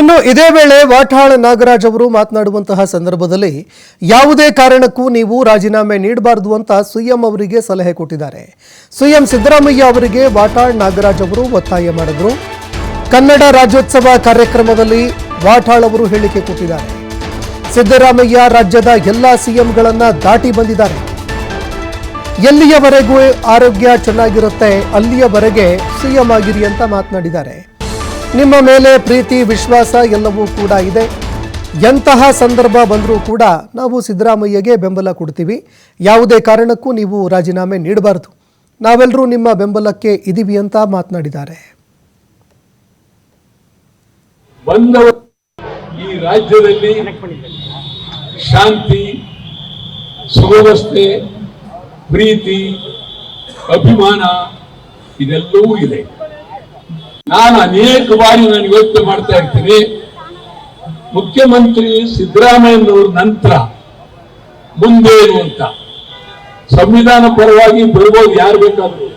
ಇನ್ನು ಇದೇ ವೇಳೆ ವಾಟಾಳ್ ನಾಗರಾಜ್ ಅವರು ಮಾತನಾಡುವಂತಹ ಸಂದರ್ಭದಲ್ಲಿ ಯಾವುದೇ ಕಾರಣಕ್ಕೂ ನೀವು ರಾಜೀನಾಮೆ ನೀಡಬಾರದು ಅಂತ ಸಿಎಂ ಅವರಿಗೆ ಸಲಹೆ ಕೊಟ್ಟಿದ್ದಾರೆ. ಸಿಎಂ ಸಿದ್ದರಾಮಯ್ಯ ಅವರಿಗೆ ವಾಟಾಳ್ ನಾಗರಾಜ್ ಅವರು ಒತ್ತಾಯ ಮಾಡಿದ್ರು. ಕನ್ನಡ ರಾಜ್ಯೋತ್ಸವ ಕಾರ್ಯಕ್ರಮದಲ್ಲಿ ವಾಟಾಳ್ ಅವರು ಹೇಳಿಕೆ ಕೊಟ್ಟಿದ್ದಾರೆ. ಸಿದ್ದರಾಮಯ್ಯ ರಾಜ್ಯದ ಎಲ್ಲ ಸಿಎಂಗಳನ್ನ ದಾಟಿ ಬಂದಿದ್ದಾರೆ. ಎಲ್ಲಿಯವರೆಗೂ ಆರೋಗ್ಯ ಚೆನ್ನಾಗಿರುತ್ತೆ ಅಲ್ಲಿಯವರೆಗೆ ಸಿಎಂ ಆಗಿರಿ ಅಂತ ಮಾತನಾಡಿದ್ದಾರೆ. ನಿಮ್ಮ ಮೇಲೆ ಪ್ರೀತಿ, ವಿಶ್ವಾಸ ಎಲ್ಲವೂ ಕೂಡ ಇದೆ. ಎಂತಹ ಸಂದರ್ಭ ಬಂದರೂ ಕೂಡ ನಾವು ಸಿದ್ದರಾಮಯ್ಯಗೆ ಬೆಂಬಲ ಕೊಡ್ತೀವಿ. ಯಾವುದೇ ಕಾರಣಕ್ಕೂ ನೀವು ರಾಜೀನಾಮೆ ನೀಡಬಾರದು. ನಾವೆಲ್ಲರೂ ನಿಮ್ಮ ಬೆಂಬಲಕ್ಕೆ ಇದೀವಿ ಅಂತ ಮಾತನಾಡಿದ್ದಾರೆ. ಈ ರಾಜ್ಯದಲ್ಲಿ ಶಾಂತಿ, ಸುವ್ಯವಸ್ಥೆ, ಪ್ರೀತಿ, ಅಭಿಮಾನ ಇದೆಲ್ಲವೂ ಇದೆ. ನಾನು ಅನೇಕ ಬಾರಿ ನಾನು ಯೋಚನೆ ಮಾಡ್ತಾ ಇರ್ತೀನಿ. ಮುಖ್ಯಮಂತ್ರಿ ಸಿದ್ದರಾಮಯ್ಯನವ್ರ ನಂತರ ಮುಂದೇನು ಅಂತ. ಸಂವಿಧಾನ ಪರವಾಗಿ ಬರ್ಬೋದು ಯಾರು ಬೇಕಾದ್ರು.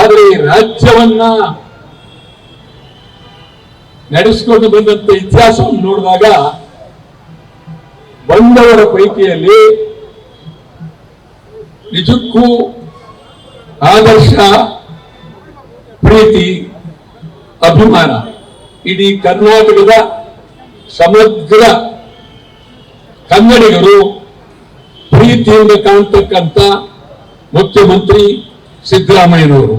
ಆದರೆ ಈ ರಾಜ್ಯವನ್ನ ನಡೆಸಿಕೊಂಡು ಬಂದಂತ ಇತಿಹಾಸವನ್ನು ನೋಡಿದಾಗ ಬಂದವರ ಪೈಕಿಯಲ್ಲಿ ನಿಜಕ್ಕೂ ಆದರ್ಶ, ಪ್ರೀತಿ ಅಭಿಮಾನ. ಇಡೀ ಕರ್ನಾಟಕದ ಸಮಗ್ರ ಕನ್ನಡಿಗರು ಪ್ರೀತಿಯಿಂದ ಕಾಣ್ತಕ್ಕಂಥ ಮುಖ್ಯಮಂತ್ರಿ ಸಿದ್ದರಾಮಯ್ಯನವರು.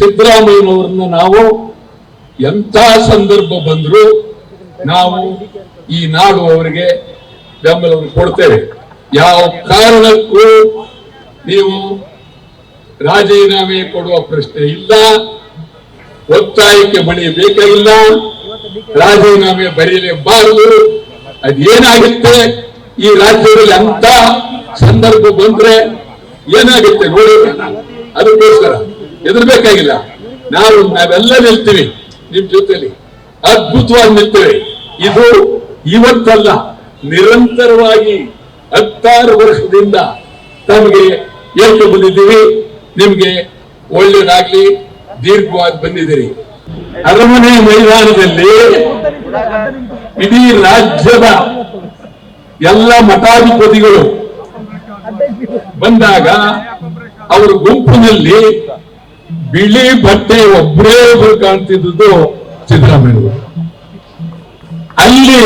ಸಿದ್ದರಾಮಯ್ಯನವರನ್ನ ನಾವು ಎಂಥ ಸಂದರ್ಭ ಬಂದರೂ ನಾವು ಈ ನಾಡು ಅವರಿಗೆ ಬೆಂಬಲವನ್ನು ಕೊಡ್ತೇವೆ. ಯಾವ ಕಾರಣಕ್ಕೂ ನೀವು ರಾಜೀನಾಮೆ ಕೊಡುವ ಪ್ರಶ್ನೆ ಇಲ್ಲ. ಒತ್ತಾಯಕ್ಕೆ ಮಣಿ ಬೇಕಾಗಿಲ್ಲ ರಾಜೀನಾಮೆ ಬರೀಲೇಬಾರದು ಅದೇನಾಗುತ್ತೆ? ಈ ರಾಜ್ಯದಲ್ಲಿ ಅಂತ ಸಂದರ್ಭ ಬಂದ್ರೆ ಏನಾಗುತ್ತೆ ನೋಡಿ. ಅದಕ್ಕೋಸ್ಕರ ಹೆದರ್ಬೇಕಾಗಿಲ್ಲ. ನಾವು ನಾವೆಲ್ಲ ನಿಲ್ತೀವಿ ನಿಮ್ ಜೊತೆಲಿ. ಅದ್ಭುತವಾಗಿ ನಿಲ್ತೇವೆ. ಇದು ಇವತ್ತಲ್ಲ, ನಿರಂತರವಾಗಿ ಹತ್ತಾರು ವರ್ಷದಿಂದ ತಮಗೆ ಹೇಳ್ತು ಬಂದಿದ್ದೀವಿ ನಿಮ್ಗೆ ಒಳ್ಳೇದಾಗ್ಲಿ. ದೀರ್ಘವಾಗಿ ಬಂದಿದ್ದೀರಿ. ಅರಮನೆ ಮೈದಾನದಲ್ಲಿ ಇಡೀ ರಾಜ್ಯದ ಎಲ್ಲ ಮಠಾಧಿಪತಿಗಳು ಬಂದಾಗ ಅವರ ಗುಂಪಿನಲ್ಲಿ ಬಿಳಿ ಬಟ್ಟೆ ಒಬ್ಬರೇ ಒಬ್ರು ಚಿತ್ರ ಸಿದ್ದರಾಮಯ್ಯ ಅಲ್ಲಿ